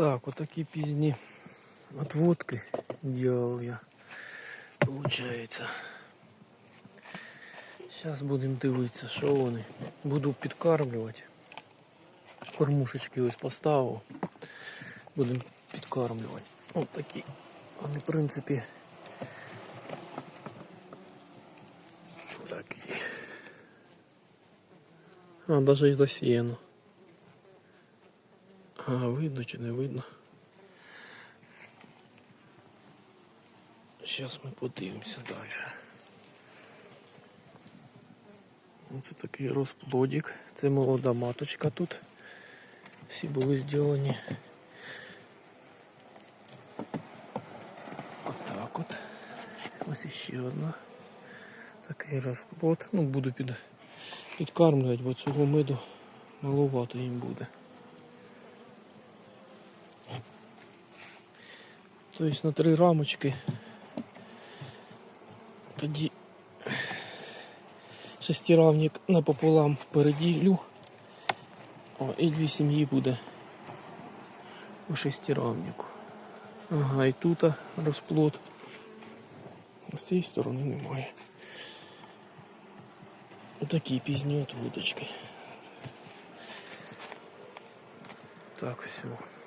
Так, вот такие пизни отводки делал я. Получается. Зараз будемо дивитися, що вони. Буду підкармлювати. Кормушечки ось поставив. Будемо підкармлювати. Ось такі. Вони, в принципі. Такі. А, навіть і засіяно. А, видно чи не видно? Зараз ми подивимося далі. Це такий розплодик. Це молода маточка тут. Всі були зроблені. Отак от. Ось іще одна. Такий розплод. Ну, буду під, підкармлювати, бо цього меду маловато їм буде. Тобто на три рамочки. Тоді шестиравник напополам переділю. О, і дві сім'ї буде у шестиравнику. Ага, і тут розплод. З цієї сторони немає. Отакі пізні отводочки. Так, все.